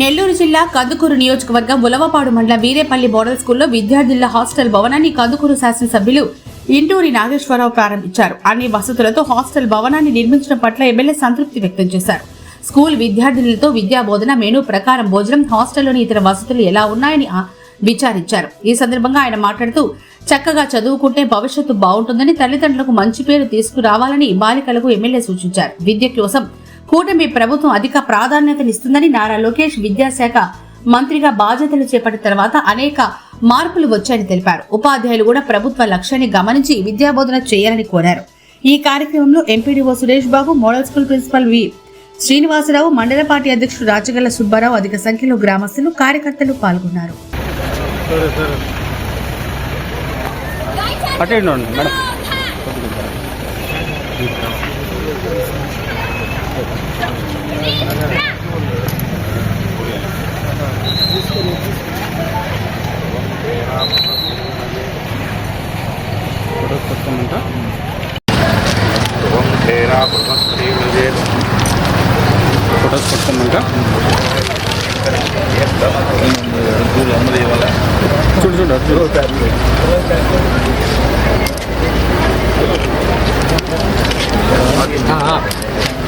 నెల్లూరు జిల్లా కందుకూరు నియోజకవర్గం ఉలవపాడు మండలం వీరేపల్లి మోడల్ స్కూల్లో విద్యార్థుల హాస్టల్ భవనాన్ని కందుకూరు శాసనసభ్యులు ఇంటూరి నాగేశ్వరరావు ప్రారంభించారు. అన్ని వసతులతో హాస్టల్ భవనాన్ని నిర్మించడం పట్ల ఎమ్మెల్యే సంతృప్తి వ్యక్తం చేశారు. స్కూల్ విద్యార్థులతో విద్యా బోధన మెనూ ప్రకారం భోజనం హాస్టల్లోని ఇతర వసతులు ఎలా ఉన్నాయని విచారించారు. ఈ సందర్భంగా ఆయన మాట్లాడుతూ చక్కగా చదువుకుంటే భవిష్యత్తు బాగుంటుందని తల్లిదండ్రులకు మంచి పేరు తీసుకురావాలని బాలికలకు ఎమ్మెల్యే సూచించారు. విద్య కోసం కూటమి ప్రభుత్వం అధిక ప్రాధాన్యతనిస్తుందని నారా లోకేష్ విద్యాశాఖ మంత్రిగా బాధ్యతలు చేపట్టిన తర్వాత అనేక మార్పులు వచ్చాయని తెలిపారు. ఉపాధ్యాయులు కూడా ప్రభుత్వ లక్ష్యాన్ని గమనించి విద్యాబోధన చేయాలని కోరారు. ఈ కార్యక్రమంలో MPDO Suresh Babu model school principal V Srinivasarao మండల పార్టీ అధ్యక్షుడు రాచగల్ల సుబ్బారావు అధిక సంఖ్యలో గ్రామస్తులు కార్యకర్తలు పాల్గొన్నారు. మేడం. ఫోటోస్ పెట్టుకోమంటా ఫోటోస్ పెట్టుకోమంటా చూడు చూడు చూడు చూసిన నలుగురు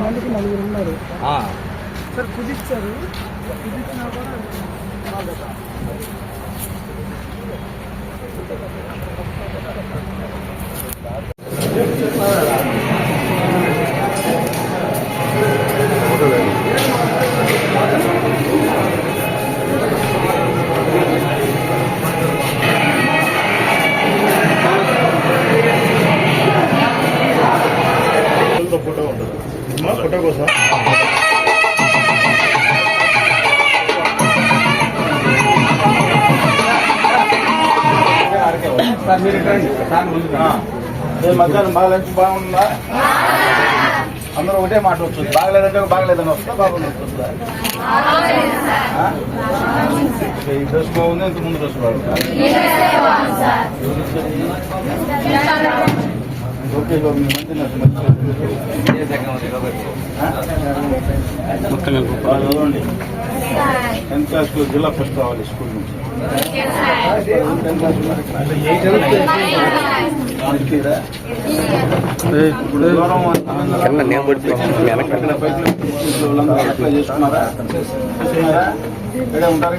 మందికి నలుగురు ఉన్నారు. సార్ కుదిచ్చారు కుదిచ్చినా కూడా బాగా మధ్యాహ్నం బాగాలేదు బాగుందా? అందరూ ఒకటే మాట వస్తుంది. బాగలేదంటే బాగలేదని వస్తుందా బాగుంది వస్తుందా? ఈ డ్రెస్ బాగుంది ఇంత ముందు డ్రెస్ బాగుంది? ఓకే బాబు, మీ మంచి మంచి బాగా చదవండి టెన్త్ క్లాస్లో జిల్లా ఫస్ట్ రావాలి స్కూల్ నుంచి. ఉంటారు